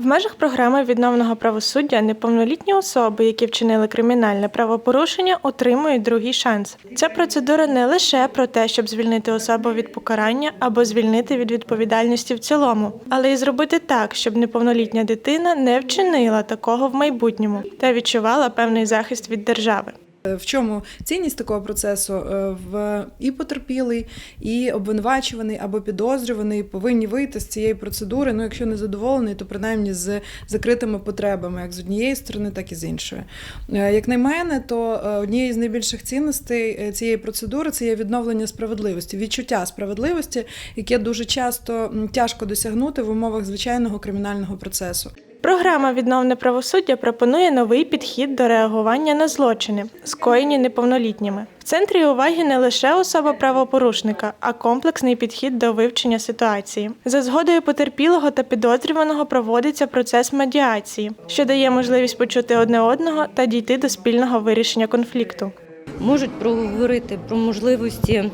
В межах програми відновного правосуддя неповнолітні особи, які вчинили кримінальне правопорушення, отримують другий шанс. Ця процедура не лише про те, щоб звільнити особу від покарання або звільнити від відповідальності в цілому, але й зробити так, щоб неповнолітня дитина не вчинила такого в майбутньому та відчувала певний захист від держави. Е, В чому цінність такого процесу? Е, В і потерпілий, і обвинувачуваний або підозрюваний повинні вийти з цієї процедури. Ну, якщо не задоволений, то принаймні з закритими потребами, як з однієї сторони, так і з іншої. Е, Як на мене, то однією з найбільших цінностей цієї процедури це є відновлення справедливості, відчуття справедливості, яке дуже часто тяжко досягнути в умовах звичайного кримінального процесу. Програма Відновне правосуддя пропонує новий підхід до реагування на злочини, скоєні неповнолітніми. В центрі уваги не лише особа правопорушника, а комплексний підхід до вивчення ситуації. За згодою потерпілого та підозрюваного проводиться процес медіації, що дає можливість почути одне одного та дійти до спільного вирішення конфлікту. можуть проговорити про можливості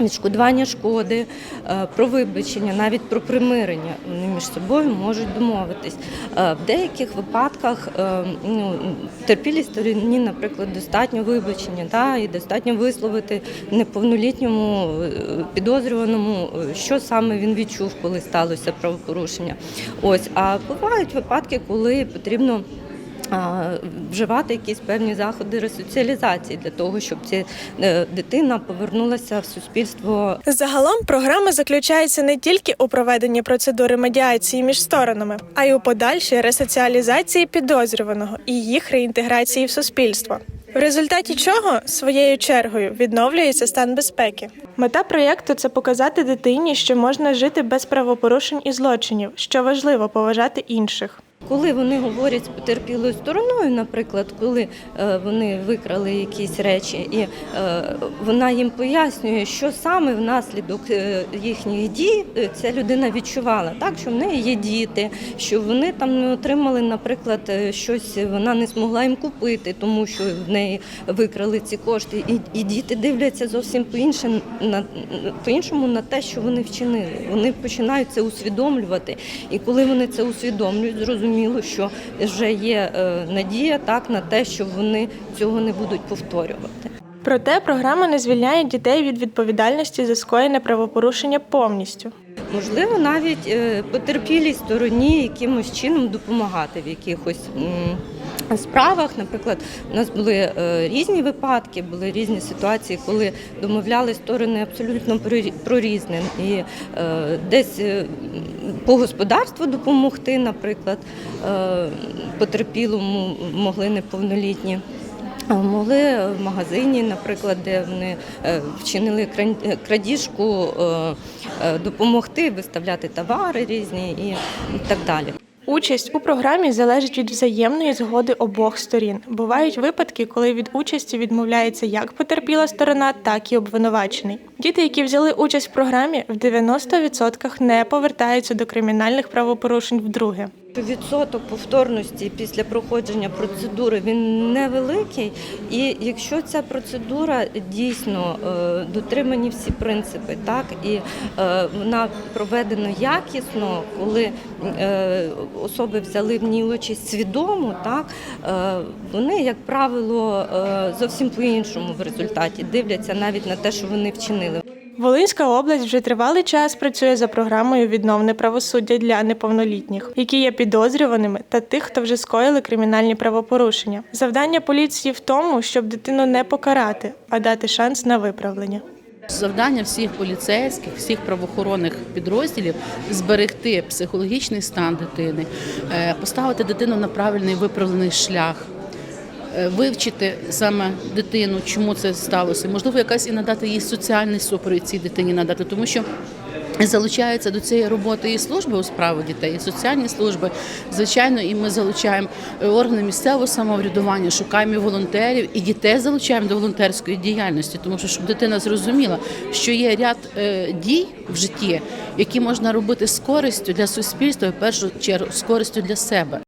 відшкодування шкоди, е, про вибачення, навіть про примирення. Вони між собою можуть домовитись. Е, В деяких випадках е, ну, терпілій стороні, наприклад, достатньо вибачення, та, і достатньо висловити неповнолітньому підозрюваному, що саме він відчув, коли сталося правопорушення. Ось, а бувають випадки, коли потрібно вживати якісь певні заходи ресоціалізації для того, щоб ця е, дитина повернулася в суспільство Загалом програма заключається не тільки у проведенні процедури медіації між сторонами, а й у подальшій ресоціалізації підозрюваного і їх реінтеграції в суспільство. В результаті чого своєю чергою відновлюється стан безпеки. Мета проєкту це показати дитині, що можна жити без правопорушень і злочинів, що важливо поважати інших. Коли вони говорять з потерпілою стороною, наприклад, коли е, вони викрали якісь речі, і е, вона їм пояснює, що саме внаслідок е, їхніх дій ця людина відчувала, так що в неї є діти, що вони там не отримали, наприклад, щось вона не змогла їм купити, тому що в неї викрали ці кошти, і, і діти дивляться зовсім по іншому на по іншому на те, що вони вчинили. Вони починають це усвідомлювати, і коли вони це усвідомлюють, зрозуміло, що вже є е, надія так на те, що вони цього не будуть повторювати. Проте програма не звільняє дітей від відповідальності за скоєне правопорушення повністю. Можливо, навіть е, потерпілій стороні якимось чином допомагати в якихось справах. Наприклад, у нас були е, різні випадки, були різні ситуації, коли домовляли сторони абсолютно про різне. І е, десь е, по господарству допомогти, наприклад, е, потерпілому могли неповнолітні. Могли в магазині, наприклад, де вони е, вчинили е, крадіжку, е, е, допомогти виставляти товари різні і так далі. Участь у програмі залежить від взаємної згоди обох сторін. Бувають випадки, коли від участі відмовляється як потерпіла сторона, так і обвинувачений. Діти, які взяли участь в програмі, в 90% не повертаються до кримінальних правопорушень вдруге. Відсоток повторності після проходження процедури він невеликий, і якщо ця процедура дійсно е, дотримані всі принципи, так і е, вона проведена якісно, коли е, особи взяли в ній участь свідомо, так вони, як правило, зовсім по-іншому в результаті дивляться навіть на те, що вони вчинили. Волинська область вже тривалий час працює за програмою відновне правосуддя для неповнолітніх, які є підозрюваними та тих, хто вже скоїли кримінальні правопорушення. Завдання поліції в тому, щоб дитину не покарати, а дати шанс на виправлення. Завдання всіх поліцейських, всіх правоохоронних підрозділів зберегти психологічний стан дитини, е, поставити дитину на правильний виправлений шлях, вивчити саме дитину, чому це сталося. Можливо, якась і надати їй соціальний супровід цій дитині надати, тому що. Залучаються до цієї роботи і служби у справах дітей, і соціальні служби. Звичайно, і ми залучаємо е, органи місцевого самоврядування, шукаємо волонтерів, і дітей залучаємо до волонтерської діяльності, тому що щоб дитина зрозуміла, що є ряд е, дій в житті, які можна робити з користю для суспільства, і в першу чергу з користю для себе.